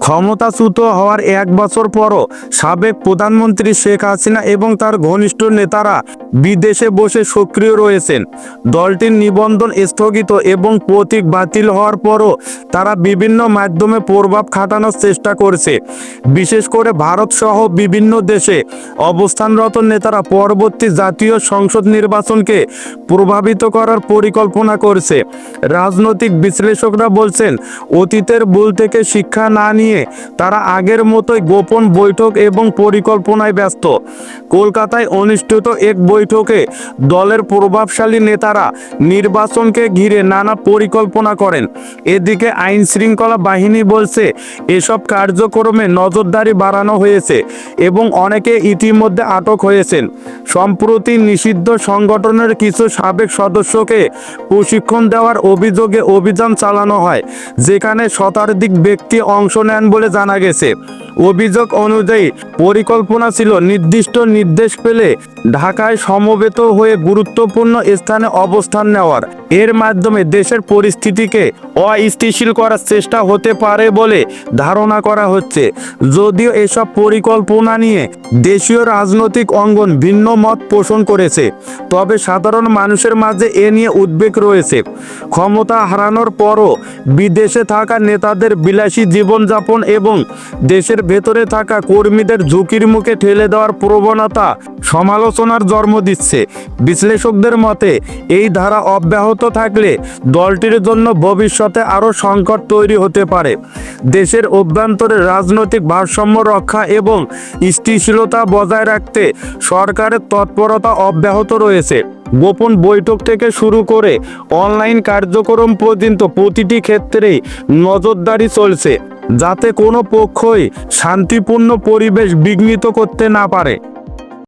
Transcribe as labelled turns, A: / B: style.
A: ক্ষমতাচ্যুত হওয়ার এক বছর পরও সাবেক প্রধানমন্ত্রী শেখ হাসিনা এবং তার ঘনিষ্ঠ নেতারা বিদেশে বসে সক্রিয় রয়েছেন। দলটির নিবন্ধন স্থগিত এবং প্রতীক বাতিল হওয়ার পরও তারা বিভিন্ন মাধ্যমে প্রভাব খাটানোর চেষ্টা করছে। বিশেষ করে ভারত সহ বিভিন্ন দেশে অবস্থানরত নেতারা পরবর্তী জাতীয় সংসদ নির্বাচনকে প্রভাবিত করার পরিকল্পনা করছে। রাজনৈতিক বিশ্লেষকরা বলছেন, অতীতের ভুল থেকে শিক্ষা না নিয়ে তারা আগের মতোই গোপন বৈঠক এবং পরিকল্পনায় ব্যস্ত। কলকাতায় অনুষ্ঠিত এক বৈঠকে দলের প্রভাবশালী নেতারা নির্বাচনকে ঘিরে নানা পরিকল্পনা করেন। এদিকে আইন শৃঙ্খলা বাহিনী বলছে, এসব কার্যক্রমে নজরদারি বাড়ানো হয়েছে এবং অনেকে ইতিমধ্যে আটক হয়েছেন। সম্প্রতি নিষিদ্ধ সংগঠনের কিছু সাবেক সদস্যকে প্রশিক্ষণ দেওয়ার অভিযোগে অভিযান চালানো হয়, যেখানে শতাধিক ব্যক্তি অংশ নেন। বলে জানা গেছে। অভিযোগ অনুযায়ী পরিকল্পনা ছিল নির্দিষ্ট নির্দেশ পেলে ঢাকায় সমবেত হয়ে গুরুত্বপূর্ণ স্থানে অবস্থান নেওয়ার। এর মাধ্যমে দেশের পরিস্থিতিকে অস্থিতিশীল করার চেষ্টা হতে পারে বলে ধারণা করা হচ্ছে। যদিও এসব পরিকল্পনা নিয়ে দেশীয় রাজনৈতিক অঙ্গন ভিন্ন মত পোষণ করেছে, তবে সাধারণ মানুষের মাঝে এ নিয়ে উদ্বেগ রয়েছে। ক্ষমতা হারানোর পরও বিদেশে থাকা নেতাদের বিলাসী জীবনযাপন এবং দেশের ভেতরে থাকা কর্মীদের ঝুঁকির মুখে ঠেলে দেওয়ার প্রবণতা সমালোচনার জন্ম দিচ্ছে। বিশ্লেষকদের মতে, এই ধারা অব্যাহত থাকলে দলটির জন্য ভবিষ্যতে আরও সংকট তৈরি হতে পারে। দেশের অভ্যন্তরে রাজনৈতিক ভারসাম্য রক্ষা এবং স্থিতিশীলতা বজায় রাখতে সরকারের তৎপরতা অব্যাহত রয়েছে। গোপন বৈঠক থেকে শুরু করে অনলাইন কার্যক্রম পর্যন্ত প্রতিটি ক্ষেত্রেই নজরদারি চলছে, যাতে কোনো পক্ষই শান্তিপূর্ণ পরিবেশ বিঘ্নিত করতে না পারে।